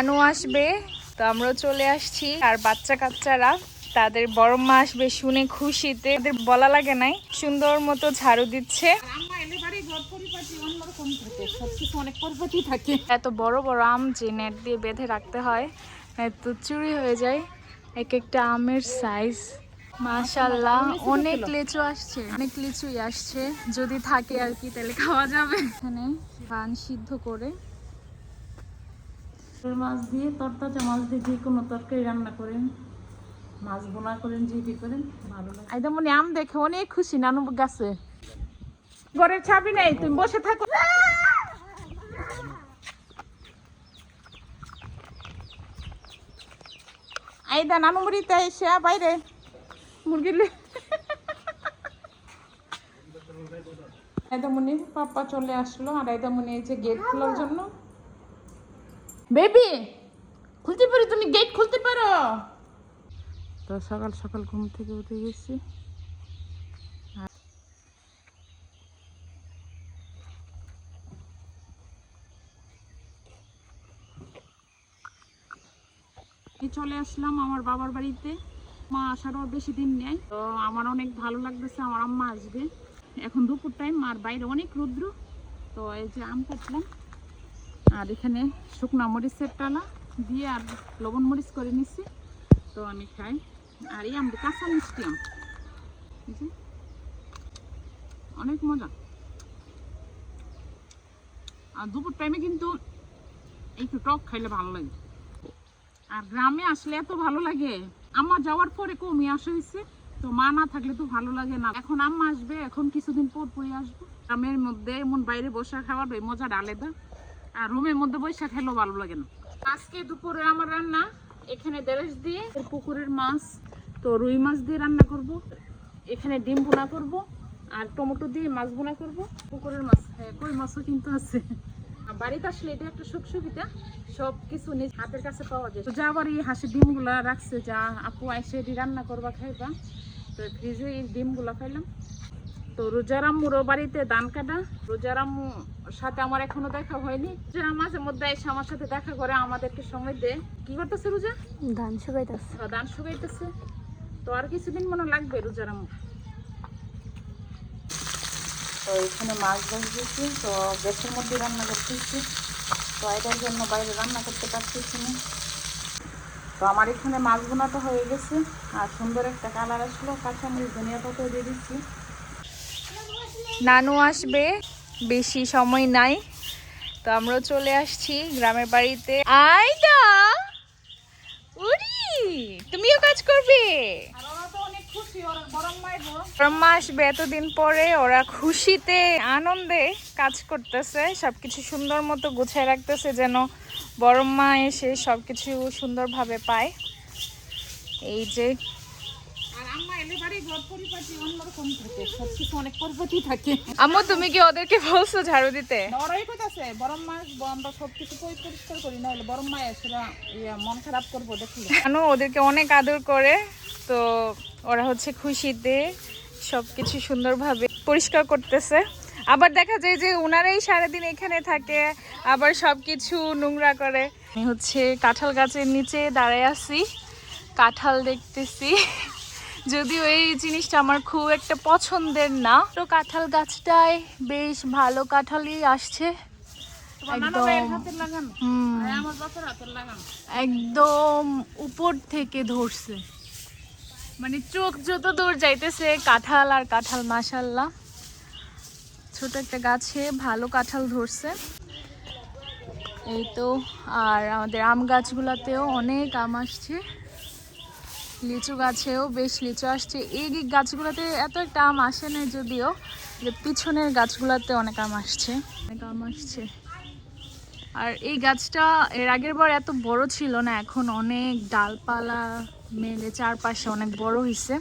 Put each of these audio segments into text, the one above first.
নানু আসবে, তো আমরা চলে আসছি। আর বাচ্চা কাচ্চারা তাদের বড় মা আসবে শুনে খুশিতে। তাদের বলা লাগে নাই, সুন্দর মতো ঝাড়ু দিচ্ছে। এত বড় বড় আম যে নেট দিয়ে বেঁধে রাখতে হয় তো চুরি হয়ে যায়। এক একটা আমের সাইজ মাশাল্লাহ অনেক লিচু আসছে, অনেক লিচুই আসছে। যদি থাকে আর কি, তাহলে খাওয়া যাবে। এখানে পান সিদ্ধ করে মাছ দিয়ে তরতাজা মাছ দিয়ে যে কোনো তরকারি রান্না করেন মাছ বোনা করেন জিপি করেন ভালো লাগে। একদম মনে আম দেখে অনেক খুশি নানু গাছে। ঘরের ছাবি নেই তুমি বসে থাকো। আইদা নানু মুড়িতে এসে বাইরে। মুরগি লে আইদামণি পাপ্পা চলে আসলো আর আইদামণি এই যে গেট খোলার জন্য। বেবি, খুলতে পারো, তুমি গেট খুলতে পারো। তো সকাল সকাল ঘুম থেকে উঠে গেছি। চলে আসলাম আমার বাবার বাড়িতে। মা আসারও বেশি দিন নেই। তো আমার অনেক ভালো লাগতেছে, আমার আম্মা আসবে। এখন দুপুর টাইম আর বাইরে অনেক রৌদ্র। তো এই যে আম কাটলাম। আর এখানে শুকনা মরিচের টালা দিয়ে আর লবণ মরিচ করে নিচ্ছি তো আমি খাই। আর এই আমটা কাঁচা মিষ্টি আম। অনেক মজা। আর দুপুর টাইমে কিন্তু একটু টক খাইলে ভালো লাগে। আর গ্রামে আসলে এত ভালো লাগে। আম্মা যাওয়ার পরে কমই আসা হয়েছে। তো মা না থাকলে তো ভালো লাগে না। এখন আম্মা আসবে, এখন কিছুদিন পর পরে আসব। গ্রামের মধ্যে এমন বাইরে বসা খাওয়ার ওই মজাটা আলাদা। আর রুমের মধ্যে বসে খেলেও ভালো লাগে না। আজকে দুপুরে আমার রান্না, এখানে দেরেশ দিয়ে পুকুরের মাছ, তো রুই মাছ দিয়ে রান্না করব। এখানে ডিম বোনা করব, আর টমেটো দিয়ে মাছ বোনা করব। পুকুরের মাছ হ্যাঁ কই মাছও কিন্তু আছে। বাড়িতে আসলে এটা একটা সুখ সুবিধা সব কিছু নিজ হাতের কাছে পাওয়া যায়। তো যা আবার এই হাঁসের ডিমগুলা রাখছে, যা আপু আইসে রান্না করবা, খাইবা। তো ফ্রিজে এই ডিমগুলা খাইলাম। তো রোজারাম্মুরও বাড়িতে ধান কাটা। রোজারাম্মুর সাথে আমার এখনও দেখা হয়নি। রোজা মাঝে মধ্যে এসে আমার সাথে দেখা করে আমাদেরকে সময় দেয় কি করতেছে রোজা? ধান শুকাইতেছে। ধান শুকাইতেছে। তো আর কিছুদিন মনে লাগবে রোজারাম্মু। তো এখানে মাছ বসিয়েছি তো গ্যাসের মধ্যে রান্না করতেছি। তো এটার জন্য বাইরে রান্না করতে পারতেছি না। তো আমার এখানে মাছ বোনাটা হয়ে গেছে আর সুন্দর একটা কালার আসলো। কাঁচামরিচ ধনিয়া পাতা দিয়ে দিচ্ছি। নানু আসবে, বেশি সময় নাই। তো আমরা চলে আসছি গ্রামের বাড়িতে। উরি, তুমিও কাজ করবে? আসবে এতদিন পরে, ওরা খুশিতে, আনন্দে কাজ করতেছে। সবকিছু সুন্দর মতো গুছিয়ে রাখতেছে যেন এসে সবকিছু পায়। এই যে আর আম্মা এলে বাড়ি ঘর পরিপাটি অন্যরকম থাকে সবকিছু অনেক পরিপাটি থাকে আম্মু তুমি কি ওদেরকে বলছো ঝাড়ু দিতে? ওরাই কইতাছে বরম মাস আমরা সবকিছু পরি- পরিষ্কার করি না হলে বরম মন খারাপ করব দেখলে। জানো ওদেরকে অনেক আদর করে তো ওরা হচ্ছে খুশিতে সব কিছু সুন্দরভাবে পরিষ্কার করতেছে। আবার দেখা যায় যে ওনারাই সারাদিন এখানে থাকে আবার সব কিছু নোংরা করে। হচ্ছে কাঁঠাল গাছের নিচে দাঁড়ায় আছি কাঁঠাল দেখতেছি। যদিও এই জিনিসটা আমার খুব একটা পছন্দের না। তো কাঁঠাল গাছটায় বেশ ভালো কাঁঠালই আসছে। একদম হাতের লাগান? হুম। আমার বাপের হাতের লাগান? একদম উপর থেকে ধরছে। মানে চোখ যত দূর যাইতেছে কাঁঠাল আর কাঁঠাল মাসাল্লাহ ছোট একটা গাছে ভালো কাঁঠাল ধরছে। এই তো আর আমাদের আম গাছগুলোতেও অনেক আম আসছে। লিচু গাছেও বেশ লিচু আসছে। এই গাছগুলোতে এত একটা আম আসে না যদিও, যে পিছনের গাছগুলোতে অনেক আম আসছে। অনেক আম আসছে। আর এই গাছটা এর আগের বার এত বড় ছিল না, এখন অনেক ডালপালা মেলে চারপাশে অনেক বড় হয়েছে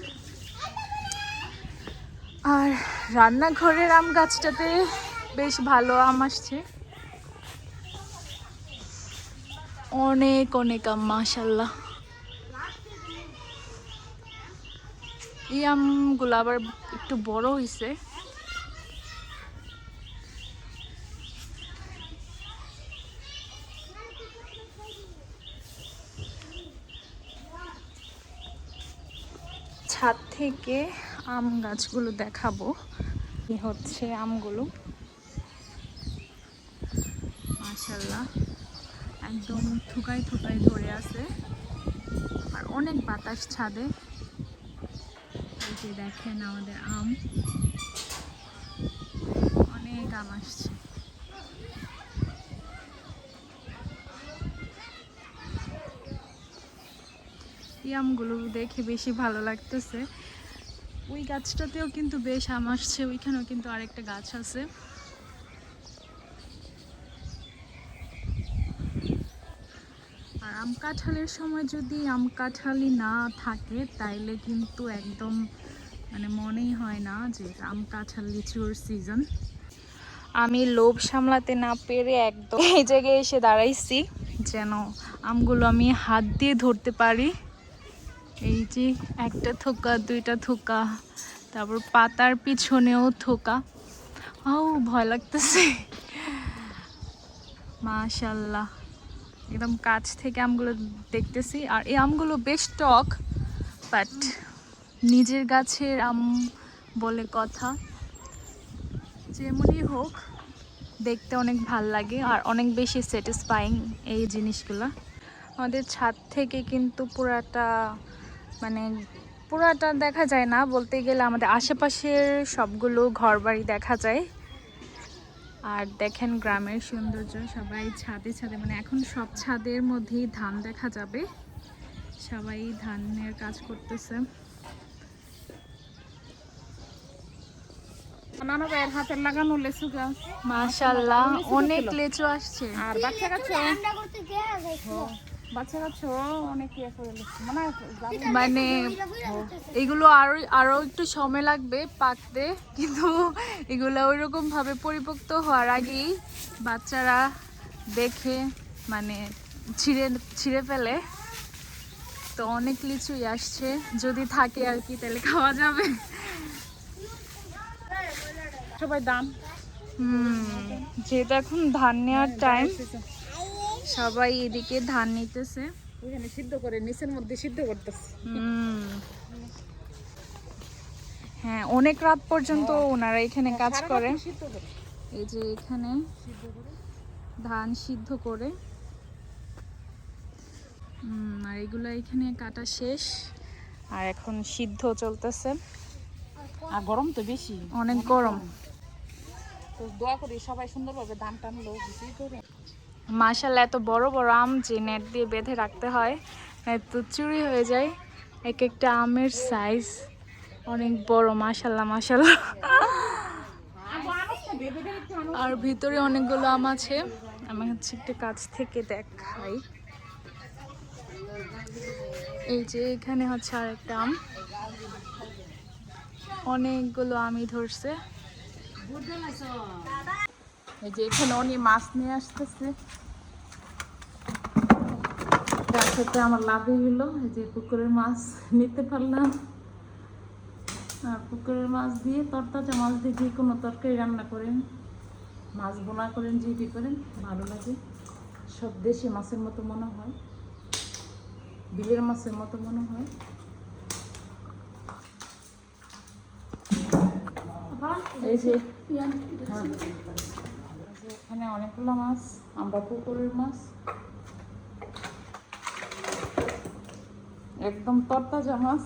আর রান্নাঘরের আম গাছটাতে বেশ ভালো আম আসছে। অনেক অনেক আম মাশাল্লাহ এই আমগুলো আবার একটু বড় হয়েছে ছাদ থেকে আম গাছগুলো দেখাবো। এ হচ্ছে আমগুলো। মাশাল্লাহ একদম থুকাই থুকাই ধরে আছে। আর অনেক বাতাস ছাদে। এই যে দেখেন আমাদের আম। অনেক আম আসছে। এই আমগুলো দেখে বেশি ভালো লাগতেছে। ওই গাছটাতেও কিন্তু বেশ আম আসছে, ওইখানেও কিন্তু আরেকটা গাছ আছে। আম কাঁঠালের সময় যদি আম কাঁঠালই না থাকে, তাইলে কিন্তু একদম মানে মনেই হয় না যে আম কাঁঠাল লিচুর সিজন। আমি লোভ সামলাতে না পেরে একদম এই জায়গায় এসে দাঁড়াইছি, যেন আমগুলো আমি হাত দিয়ে ধরতে পারি। এই যে একটা থোকা, দুইটা থোকা, তারপর পাতার পিছনেও থোকা। ও ভয় লাগতেছে। মাশাল্লাহ। একদম কাছ থেকে আমগুলো দেখতেছি। আর এই আমগুলো বেশ টক বাট নিজের গাছের আম বলে কথা। যেমনই হোক, দেখতে অনেক ভালো লাগে আর অনেক বেশি স্যাটিসফাইং এই জিনিসগুলো। আমাদের ছাদ থেকে কিন্তু পুরাটা মানে পুরাটা দেখা যায় না। বলতে গেলে আমাদের আশেপাশের সবগুলো ঘরবাড়ি দেখা যায়। আর দেখেন গ্রামের সৌন্দর্য সবাই ছাদে ছাদে মানে এখন সব ছাদের মধ্যেই ধান দেখা যাবে। সবাই ধানের কাজ করতেছে। নানা ভাইয়ের হাতের লাগানো লেচু গাছ। মাশাল্লাহ অনেক লেচু আসছে। আর বাচ্চা গাছ ইয়ে মানে মানে এগুলো আরও আরও একটু সময় লাগবে পাকতে কিন্তু এগুলো ওইরকম ভাবে পরিপক্ত হওয়ার আগেই বাচ্চারা দেখে মানে ছিঁড়ে ছিঁড়ে ফেলে। তো অনেক লিচুই আসছে যদি থাকে আর কি তাহলে খাওয়া যাবে। সবাই দাম হুম যেহেতু এখন ধান নেওয়ার টাইম সবাই এদিকে ধান নিতেছে। ওইখানে সিদ্ধ করে নিচের মধ্যে সিদ্ধ করতেছে। হ্যাঁ অনেক রাত পর্যন্ত ওনারা এখানে কাজ করে। এই যে এখানে ধান সিদ্ধ করে। আর এগুলো এখানে কাটা শেষ। আর এখন সিদ্ধ চলতেছে। আর গরম তো বেশি। অনেক গরম। তো দোয়া করি সবাই সুন্দরভাবে ধান টানলো বুঝি করে। মাশাল্লাহ এত বড় বড় আম যে নেট দিয়ে বেঁধে রাখতে হয় এত চুরি হয়ে যায়। এক একটা আমের সাইজ অনেক বড় মাশাল্লাহ মাশাল্লাহ আর ভিতরে অনেকগুলো আম আছে। আমি হচ্ছে একটু কাছ থেকে দেখাই। এই যে এখানে হচ্ছে আর একটা আম। অনেকগুলো আমই ধরছে। এই যে এখানে উনি মাছ নিয়ে আসতেছে। গাছেতে আমার লাভই হলো, এই যে পুকুরের মাছ নিতে পারলাম। আর পুকুরের মাছ দিয়ে তরতাজা মাছ দিয়ে যে কোনো তরকারি রান্না করেন, মাছ বোনা করেন জিবি করেন, ভালো লাগে। সব দেশি মাছের মতো মনে হয়। বিলের মাছের মতো মনে হয়। এই যে হ্যাঁ। এখানে অনেকগুলো মাছ আমরা পুকুরের মাছ। একদম তরতাজা মাছ।